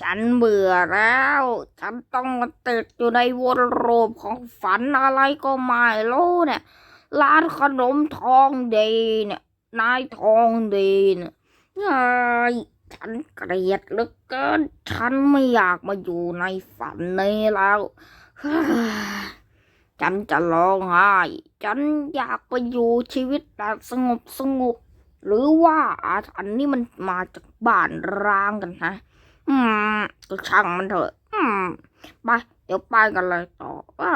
ฉันเบื่อแล้ว ฉันต้องมาติดอยู่ในวนลูปของฝันอะไรก็ไม่รู้เนี่ย ร้านขนมทองดีเนี่ย นายทองดีเนี่ยฉันเกลียดเหลือเกิน ฉันไม่อยากมาอยู่ในฝันนี้แล้วฉันจะร้องไห้ ฉันอยากไปอยู่ชีวิตแบบสงบสงบ หรือว่าอาถรรพ์นี่มันมาจากบ้านร้างกันนะ อืมก็ช่างมันเถอะ อืมไปเดี๋ยวไปกันเลยต่อไอ้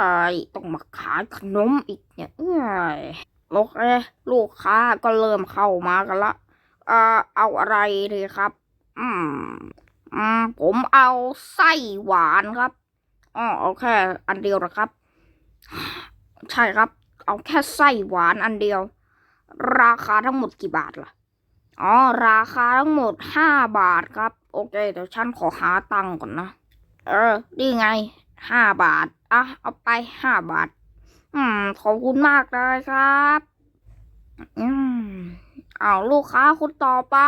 ต้องมาขายขนมอีกเนี่ยเอ้ยโอเคลูกค้าก็เริ่มเข้ามากันละเอ่อเอาอะไรดีครับ อืมอืมผมเอาไส้หวานครับอ๋อโอเคอันเดียวนะครับ ใช่ครับ เอาแค่ไส้หวานอันเดียว ราคาทั้งหมดกี่บาทล่ะ อ๋อ ราคาทั้งหมดห้าบาทครับ โอเค เดี๋ยวฉันขอหาตังค์ก่อนนะ เออ นี่ไงห้าบาท อะ เอาไปห้าบาท อืม ขอบคุณมากเลยครับ อืม เอาลูกค้าคนต่อไป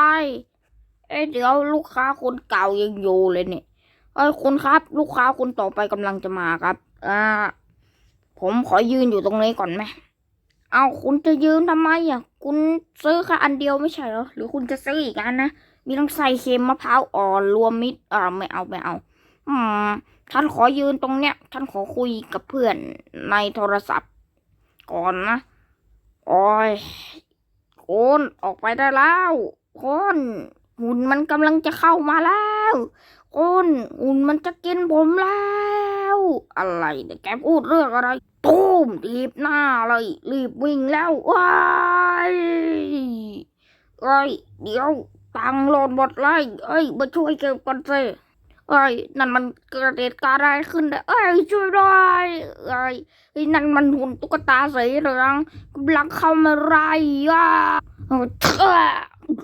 เอ้ยเดี๋ยวลูกค้าคนเก่ายังอยู่เลยเนี่ย เอ้ยคุณครับ ลูกค้าคนต่อไปกำลังจะมาครับ อ่า ผมขอยืนอยู่ตรงนี้ก่อนไหม เอาคุณจะยืนทำไมอะ คุณซื้อแค่อันเดียวไม่ใช่เหรอ หรือคุณจะซื้ออีกอันนะ มีทั้งใส่เค็มมะพร้าวอ่อนรวมมิตรอ่าไม่เอาไม่เอา อืมฉันขอยืนตรงเนี้ยฉันขอคุยกับเพื่อนในโทรศัพท์ ก่อนนะโอ้ยคุณออกไปได้แล้วคุณหุ่นมันกำลังจะเข้ามาแล้วคุณหุ่นมันจะกินผมแล้ว อะไรเนี่ยแกพูดเรื่องอะไรตูมรีบหน้าเลยรีบวิ่งแล้วว้ายเอ้ยเดี๋ยวตังหล่นหมดเลยเอ้ยมาช่วยเก็บก่อนสิเอ้ยนั่นมันเกิดเหตุการณ์อะไรขึ้นเนี่ยเอ้ยช่วยด้วยเอ้ยไอ้นั่นมันหุ่นตุ๊กตาสีเหลืองกำลังเข้ามาไล่อะเออเอ้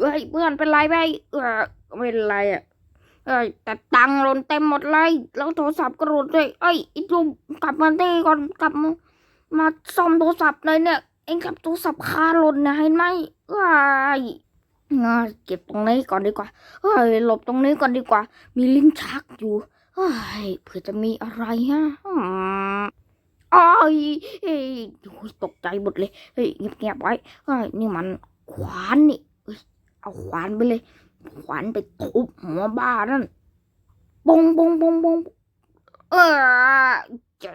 เอ้ยเพื่อนเป็นไรไหมเออไม่เป็นไรอะ เอ้ยแต่ตังค์หล่นเต็มหมดเลยแล้วโทรศัพท์ก็หล่นด้วยเอ้ยไอ้จุ๊บกลับมาที่ก่อนกลับมามาซ่อมโทรศัพท์เลยเนี่ย เองกับโทรศัพท์คาหล่นนะเห็นไหมเอ้ยงาเก็บตรงนี้ก่อนดีกว่าเฮ้ยหลบตรงนี้ก่อนดีกว่า มีลิ้นชักอยู่เฮ้ยเผื่อจะมีอะไรฮะอืมอ้ยเฮ้ยตกใจหมดเลยเฮ้ยเงียบๆไว้เฮ้ยนี่มันขวานนี่เอาขวานไปเลย ขวานไปทุบหัวบ้านั่นปงปงปงปงเออใจ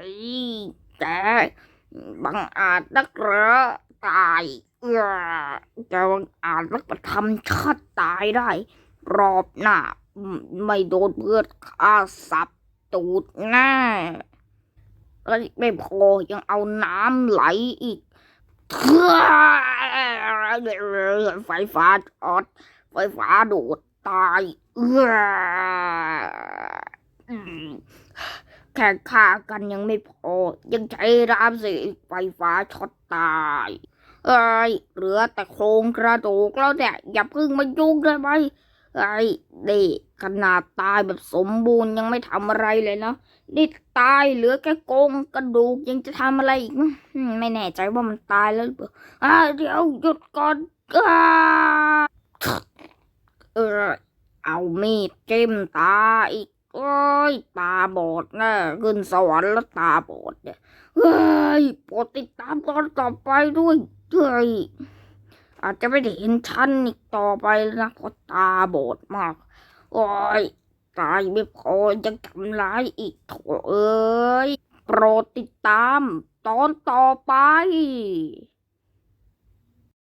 แกบังอาจนักเหรอตายเออแกบังอาจนักมาทำชาติตายได้ รอบหน้าไม่โดนเพื่อนฆ่าสับตูดแน่แล้วไม่พอยังเอาน้ำไหลอีกไฟฟ้าช็อต ไฟฟ้าดูดตายเอออืมแค่ฆ่ากันยังไม่พอ ยังใช้รามสิไฟฟ้าช็อตตายเอ้ยเหลือแต่โครงกระดูกแล้วเนี่ยอย่าเพิ่งมายุ่งได้ไหมไอ้นี่ขนาดตายแบบสมบูรณ์ยังไม่ทำอะไรเลยนะนี่ตายเหลือแค่โกรงกระดูกยังจะทำอะไรอีกไม่แน่ใจว่ามันตายแล้วหรือเปล่าอ่าเดี๋ยวหยุดก่อนอ่า เออเอามีดจิ้มตาอีกโอ้ยตาบอดน่ขึ้นสวรรค์แล้วตาบอดเนี่ยเฮ้ยโปรดติดตามตอนต่อไปด้วยเฮ้ยอาจจะไม่ได้เห็นฉันอีกต่อไปแล้วนะเพราะตาบอดมาก โอ้ยตายไม่พอยังทำร้ายอีกโถเอ้ยโปรดติดตามตอนต่อไป